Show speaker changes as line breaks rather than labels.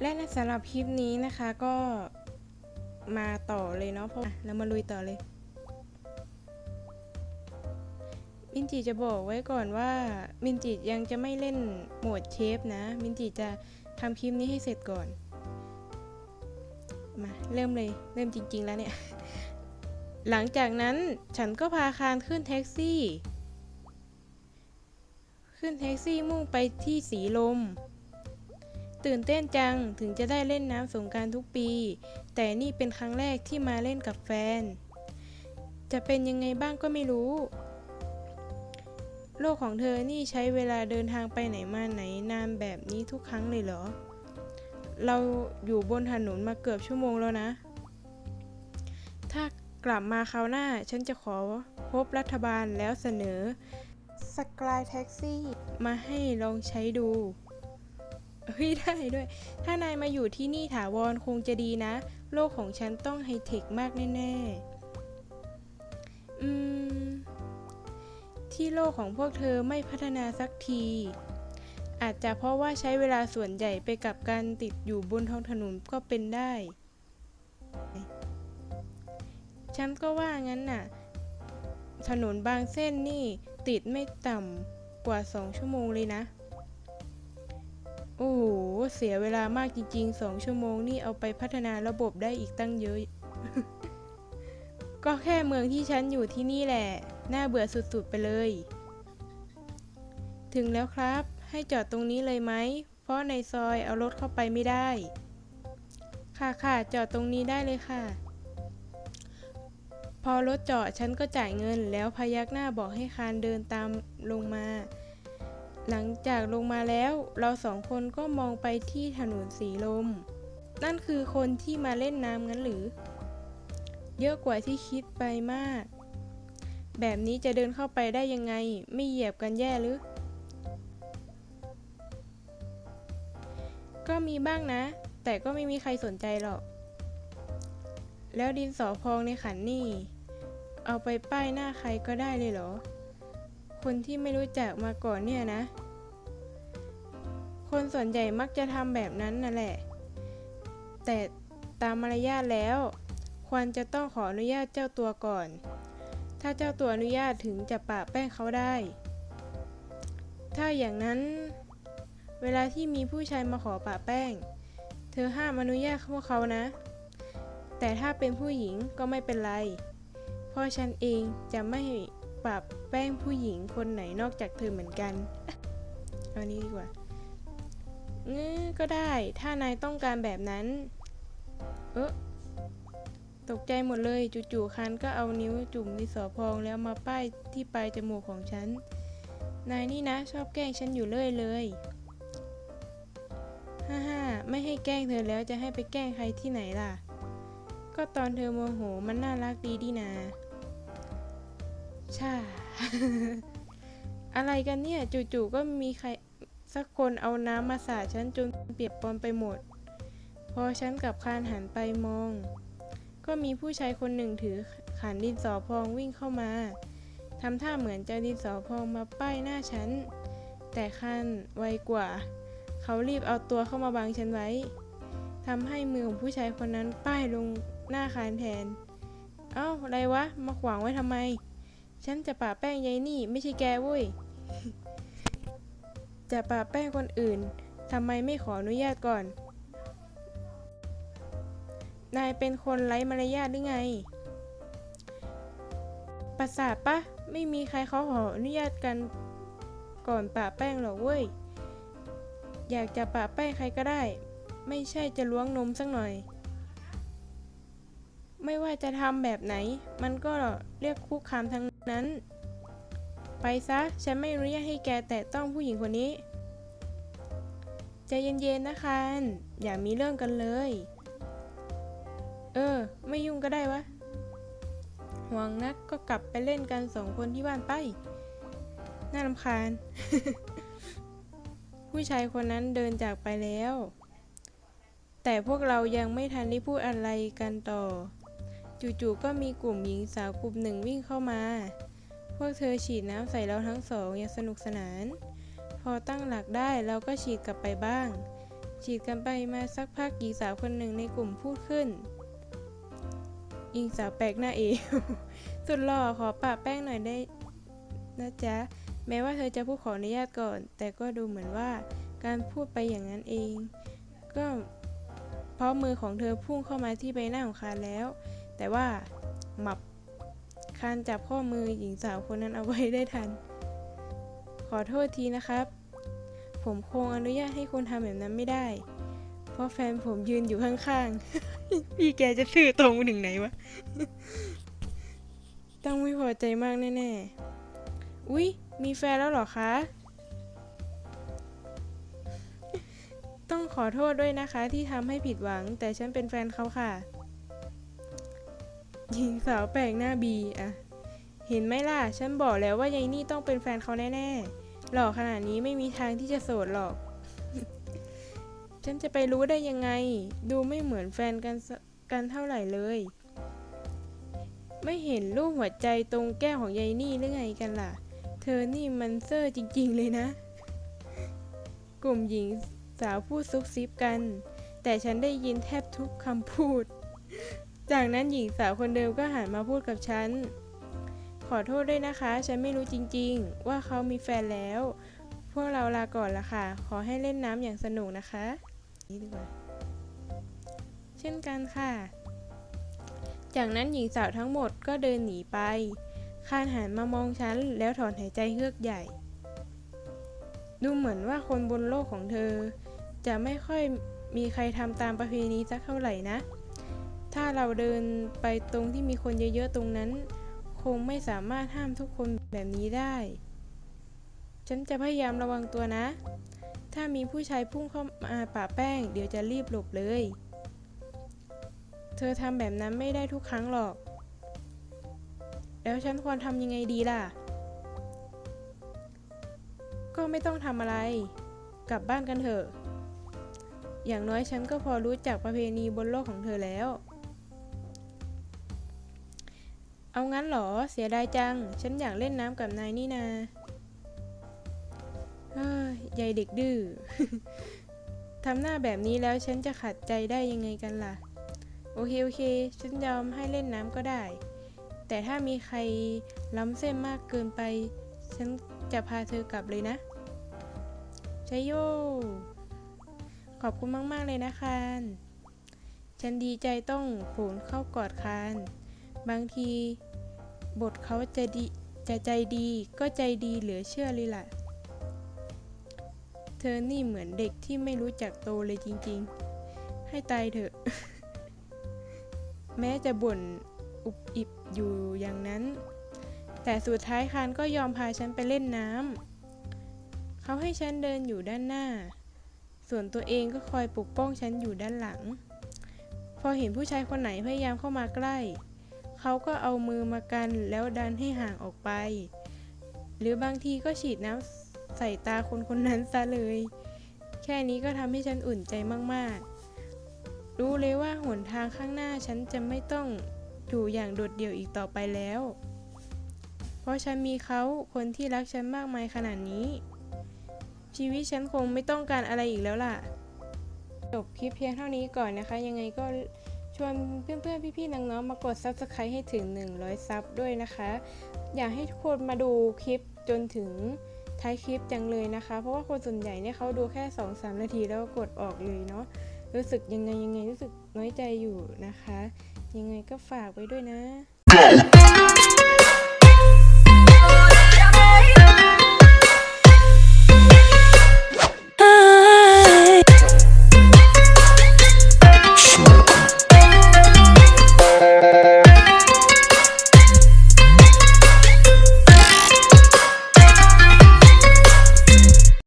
และในสำหรับคลิปนี้นะคะก็มาต่อเลยเนาะเพราะเรามาลุยต่อเลยมินจิจะบอกไว้ก่อนว่ามินจิยังจะไม่เล่นโหมดเชฟนะ มินจิจะทำคลิปนี้ให้เสร็จก่อน มาเริ่มเลยเริ่มจริง ๆ แล้วเนี่ย หลังจากนั้นฉันก็พาคารขึ้นแท็กซี่ ขึ้นแท็กซี่มุ่งไปที่สีลม ตื่นเต้นจังถึงจะได้เล่นน้ำสงการทุกปี แต่นี่เป็นครั้งแรกที่มาเล่นกับแฟน จะเป็นยังไงบ้างก็ไม่รู้ โลกของเธอนี่ใช้เวลาเดินทางไปไหนมาไหนนานแบบนี้ทุกครั้งเลยเหรอ เราอยู่บนถนนมาเกือบชั่วโมงแล้วนะ ถ้ากลับมาคราวหน้าฉันจะขอพบรัฐบาลแล้วเสนอสกายแท็กซี่มาให้ลองใช้ดู เฮ้ยได้ด้วย ถ้านายมาอยู่ที่นี่ถาวรคงจะดีนะ โลกของฉันต้องไฮเทคมากแน่ๆ อืม ที่โลกของพวกเธอไม่พัฒนาสักที อาจจะเพราะว่าใช้เวลาส่วนใหญ่ไปกับการติดอยู่บนท้องถนนก็เป็นได้ ฉันก็ว่างั้นน่ะ ถนนบางเส้นนี่ติดไม่ต่ำกว่าสองชั่วโมงเลยนะ อ้โหเสียเวลามากจริงๆสองชั่วโมงนี่เอาไปพัฒนาระบบได้อีกตั้งเยอะ ก็แค่เมืองที่ฉันอยู่ที่นี่แหละ น่าเบื่อสุดๆไปเลย ถึงแล้วครับ ให้จอดตรงนี้เลยไหม เพราะในซอยเอารถเข้าไปไม่ได้ ค่ะค่ะจอดตรงนี้ได้เลยค่ะ พอรถจอดฉันก็จ่ายเงินแล้วพยักหน้าบอกให้คานเดินตามลงมา หลังจากลงมาแล้ว เราสองคนก็มองไปที่ถนนสีลม นั่นคือคนที่มาเล่นน้ำงั้นหรือ เยอะกว่าที่คิดไปมาก แบบนี้จะเดินเข้าไปได้ยังไง ไม่เหยียบกันแย่หรือ ก็มีบ้างนะ แต่ก็ไม่มีใครสนใจหรอก แล้วดินสอพองในขันนี่ เอาไปป้ายหน้าใครก็ได้เลยเหรอ คนที่ไม่รู้จักมาก่อนเนี่ยนะ คนส่วนใหญ่มักจะทำแบบนั้นนั่นแหละ แต่ตามมารยาทแล้ว ควรจะต้องขออนุญาตเจ้าตัวก่อน ถ้าเจ้าตัวอนุญาตถึงจะปะแป้งเขาได้ ถ้าอย่างนั้น เวลาที่มีผู้ชายมาขอปะแป้ง เธอห้ามอนุญาตพวกเขานะ แต่ถ้าเป็นผู้หญิงก็ไม่เป็นไร เพราะฉันเองจะไม่ ปรับแป้งผู้หญิงคนไหนนอกจากเธอเหมือนกัน เอานี้ดีกว่าเงื้อก็ได้ ถ้านายต้องการแบบนั้น เออตกใจหมดเลยจู่ๆคันก็เอานิ้วจุ่มดินสอพองแล้วมาป้ายที่ปลายจมูกของฉัน นายนี่นะ ชอบแกล้งฉันอยู่เรื่อยเลยฮ่าฮ่าไม่ให้แกล้งเธอแล้วจะให้ไปแกล้งใครที่ไหนล่ะ ก็ตอนเธอโมโหมันน่ารักดีดีนา ช่ อะไรกันเนี่ย จู่ๆก็มีใครสักคนเอาน้ำมาสาดฉันจนเปียกปอนไปหมด พอฉันกับคานหันไปมอง ก็มีผู้ชายคนหนึ่งถือขันดินสอพองวิ่งเข้ามาทำท่าเหมือนจะดินสอพองมาป้ายหน้าฉัน แต่คานไวกว่า เขารีบเอาตัวเข้ามาบังฉันไว้ทำให้มือของผู้ชายคนนั้นป้ายลงหน้าคานแทน เอ้า อะไรวะ มาขวางไว้ทำไม ฉันจะป่าแป้งยายนี่ไม่ใช่แกเว้ย จะป่าแป้งคนอื่นทำไมไม่ขออนุญาตก่อน นายเป็นคนไร้มารยาทหรือไง ประสาทปะ ไม่มีใครเขาขออนุญาตกันก่อนป่าแป้งหรอกเว้ย อยากจะป่าแป้งใครก็ได้ ไม่ใช่จะล้วงนมสักหน่อย ไม่ว่าจะทำแบบไหน มันก็เรียกคุกคามทั้ง นั้น ไปซะ ฉันไม่อนุญาตให้แกแตะต้องผู้หญิงคนนี้ ใจเย็นๆนะคันอย่ามีเรื่องกันเลย เออ ไม่ยุ่งก็ได้วะ ห่วงนักก็กลับไปเล่นกันสองคนที่บ้านไป น่ารำคาญ ผู้ชายคนนั้นเดินจากไปแล้ว แต่พวกเรายังไม่ทันได้พูดอะไรกันต่อ จู่ๆก็มีกลุ่มหญิงสาวกลุ่มหนึ่งวิ่งเข้ามา พวกเธอฉีดน้ำใส่เราทั้งสองอย่างสนุกสนาน พอตั้งหลักได้เราก็ฉีดกลับไปบ้าง ฉีดกันไปมาสักพักหญิงสาวคนหนึ่งในกลุ่มพูดขึ้นหญิงสาวแปลกหน้าเองสุดหล่อขอปะแป้งหน่อยได้นะจ๊ะ แม้ว่าเธอจะพูดขออนุญาตก่อน แต่ก็ดูเหมือนว่าการพูดไปอย่างนั้นเอง ก็เพราะมือของเธอพุ่งเข้ามาที่ใบหน้าของคาแล้ว แต่ว่าหมับคานจับข้อมือหญิงสาวคนนั้นเอาไว้ได้ทัน ขอโทษทีนะครับ ผมคงอนุญาตให้คุณทำแบบนั้นไม่ได้ เพราะแฟนผมยืนอยู่ข้างๆ พี่แกจะซื่อตรงถึงไหนวะ ต้องไม่พอใจมากแน่ๆ อุ๊ย มีแฟนแล้วเหรอคะ ต้องขอโทษด้วยนะคะที่ทำให้ผิดหวัง แต่ฉันเป็นแฟนเขาค่ะ หญิงสาวแปลกหน้าบีอะเห็นไหมล่ะ ฉันบอกแล้วว่ายายนี่ต้องเป็นแฟนเขาแน่ๆ หล่อขนาดนี้ไม่มีทางที่จะโสดหรอก ฉันจะไปรู้ได้ยังไง ดูไม่เหมือนแฟนกันกันเท่าไหร่เลย ไม่เห็นรูปหัวใจตรงแก้มของยายนี่หรือไงกันล่ะ เธอนี่มันเซอร์จริงๆเลยนะ กลุ่มหญิงสาวพูดซุบซิบกัน แต่ฉันได้ยินแทบทุกคำพูด จากนั้นหญิงสาวคนเดิมก็หันมาพูดกับฉัน ขอโทษด้วยนะคะ ฉันไม่รู้จริงๆ ว่าเขามีแฟนแล้ว พวกเราลาก่อนละค่ะ ขอให้เล่นน้ำอย่างสนุกนะคะ นี่ดีกว่า เช่นกันค่ะ จากนั้นหญิงสาวทั้งหมดก็เดินหนีไปคานหันมามองฉันแล้วถอนหายใจเฮือกใหญ่ ดูเหมือนว่าคนบนโลกของเธอ จะไม่ค่อยมีใครทำตามประเพณีสักเท่าไหร่นะ ถ้าเราเดินไปตรงที่มีคนเยอะๆตรงนั้น คงไม่สามารถห้ามทุกคนแบบนี้ได้ ฉันจะพยายามระวังตัวนะ ถ้ามีผู้ชายพุ่งเข้ามาป่าแป้ง เดี๋ยวจะรีบหลบเลย เธอทำแบบนั้นไม่ได้ทุกครั้งหรอก แล้วฉันควรทำยังไงดีล่ะ ก็ไม่ต้องทำอะไร กลับบ้านกันเถอะอย่างน้อยฉันก็พอรู้จักประเพณีบนโลกของเธอแล้ว เอางั้นเหรอ เสียดายจัง ฉันอยากเล่นน้ำกับนายนี่นาเฮ้ยยายเด็กดื้อ ทำหน้าแบบนี้แล้วฉันจะขัดใจได้ยังไงกันล่ะ โอเคโอเค ฉันยอมให้เล่นน้ำก็ได้ แต่ถ้ามีใครล้ำเส้นมากเกินไป ฉันจะพาเธอกลับเลยนะชยโย ขอบคุณมาก ๆ เลยนะคานฉันดีใจต้องโผลเข้ากอดคาน บางที บทเขาจะดีจะใจดีก็ใจดีเหลือเชื่อเลยล่ะ เธอนี่เหมือนเด็กที่ไม่รู้จักโตเลยจริงๆ ให้ตายเถอะ แม้จะบ่นอุบอิบอยู่อย่างนั้น แต่สุดท้ายคานก็ยอมพาฉันไปเล่นน้ำ เขาให้ฉันเดินอยู่ด้านหน้า ส่วนตัวเองก็คอยปกป้องฉันอยู่ด้านหลัง พอเห็นผู้ชายคนไหนพยายามเข้ามาใกล้ เขาก็เอามือมากันแล้วดันให้ห่างออกไป หรือบางทีก็ฉีดน้ำใส่ตาคนคนนั้นซะเลย แค่นี้ก็ทำให้ฉันอุ่นใจมากๆ รู้เลยว่าหนทางข้างหน้าฉันจะไม่ต้องอยู่อย่างโดดเดี่ยวอีกต่อไปแล้ว เพราะฉันมีเขาคนที่รักฉันมากมายขนาดนี้ ชีวิตฉันคงไม่ต้องการอะไรอีกแล้วล่ะ จบคลิปเพียงเท่านี้ก่อนนะคะ ยังไงก็ ชวนเพื่อนๆ พี่ๆ น้องๆ มากด Subscribe ให้ถึง 100 ซับด้วยนะคะ อยากให้ทุกคนมาดูคลิปจนถึงท้ายคลิปจังเลยนะคะ เพราะว่าคนส่วนใหญ่เนี่ยเขาดูแค่ 2-3 นาทีแล้วก็กดออกเลยเนาะ รู้สึกยังไงยังไงรู้สึกน้อยใจอยู่นะคะ ยังไงก็ฝากไว้ด้วยนะ